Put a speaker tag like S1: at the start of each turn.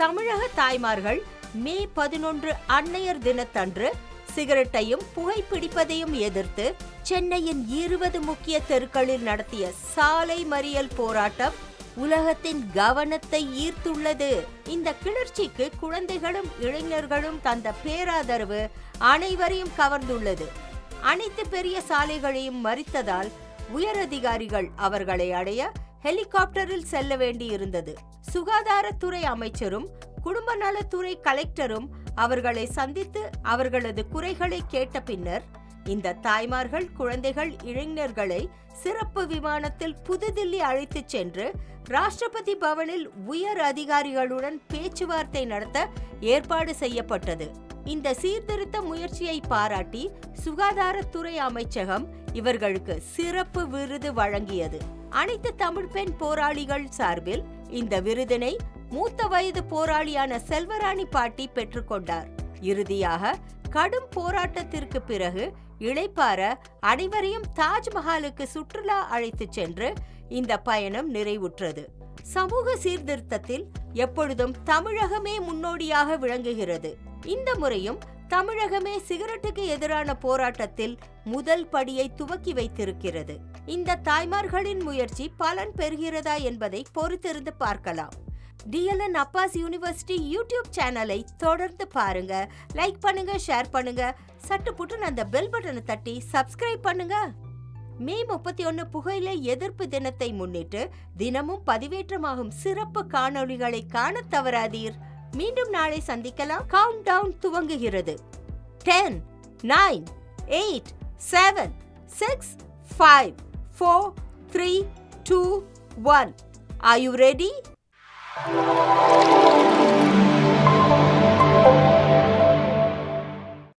S1: தமிழக தாய்மார்கள் மே பதினொன்று அன்னையர் தினத்தன்று சிகரெட்டையும் புகைப்பிடிப்பதையும் எதிர்த்து சென்னையின் இருபது முக்கிய தெருக்களில் நடத்திய சாலை மறியல் போராட்டம் உலகத்தின் கவனத்தை ஈர்த்துள்ளது. இந்த கிளர்ச்சிக்கு குழந்தைகளும் இளைஞர்களும் தந்த பேராதரவு அனைவரையும் கவர்ந்துள்ளது. அனைத்து பெரிய சாலைகளையும் மறித்ததால் உயரதிகாரிகள் அவர்களை அடைய ஹெலிகாப்டரில் செல்ல வேண்டியிருந்தது. சுகாதாரத்துறை அமைச்சரும் குடும்ப நலத்துறை கலெக்டரும் அவர்களை சந்தித்து அவர்களது குறைகளை கேட்ட பின்னர் இந்த தாய்மார்கள் குழந்தைகள் இளைஞர்களை சிறப்பு விமானத்தில் புதுதில்லி அழைத்துச் சென்று ராஷ்டிரபதி பவனில் உயர் அதிகாரிகளுடன் பேச்சுவார்த்தை நடத்த ஏற்பாடு செய்யப்பட்டது. இந்த சீர்திருத்த முயற்சியை பாராட்டி சுகாதாரத்துறை அமைச்சகம் இவர்களுக்கு சிறப்பு விருது வழங்கியது. அனைத்து தமிழ் பெண் போராளிகள் சார்பில் இந்த விருதினை மூத்த வயது போராளியான செல்வராணி பாட்டி பெற்றுக்கொண்டார் இறுதியாக கடும் போராட்டத்திற்கு பிறகு இளைப்பார அனைவரையும் தாஜ்மஹாலுக்கு சுற்றுலா அழைத்துச் சென்று இந்த பயணம் நிறைவுற்றது. சமூக சீர்திருத்தத்தில் எப்பொழுதும் தமிழகமே முன்னோடியாக விளங்குகிறது. இந்த முறையும் தமிழகமே சிகரெட்டுக்கு எதிரான போராட்டத்தில் முதல் படியை துவக்கி வைத்திருக்கிறது. இந்த தாய்மார்களின் முயற்சி பலன் பெறுகிறதா என்பதை பொறுத்திருந்து பார்க்கலாம். டிஎல்என் அப்பாஸ் யூனிவர்சிட்டி யூடியூப் சேனலை தொடர்ந்து பாருங்க. லைக் பண்ணுங்க ஷேர் பண்ணுங்க. சட்டு புட்டுன்னு அந்த பெல் பட்டனை தட்டி சப்ஸ்கிரைப் பண்ணுங்க. மே முப்பத்தி ஒன்று புகையிலை எதிர்ப்பு தினத்தை முன்னிட்டு தினமும் பதிவேற்றமாகும் சிறப்பு காணொளிகளை காணத் தவறாதீர். மீண்டும் நாளை சந்திக்கலாம். கவுண்ட் டவுன் துவங்குகிறது. Ten nine eight seven six five four three two one are you ready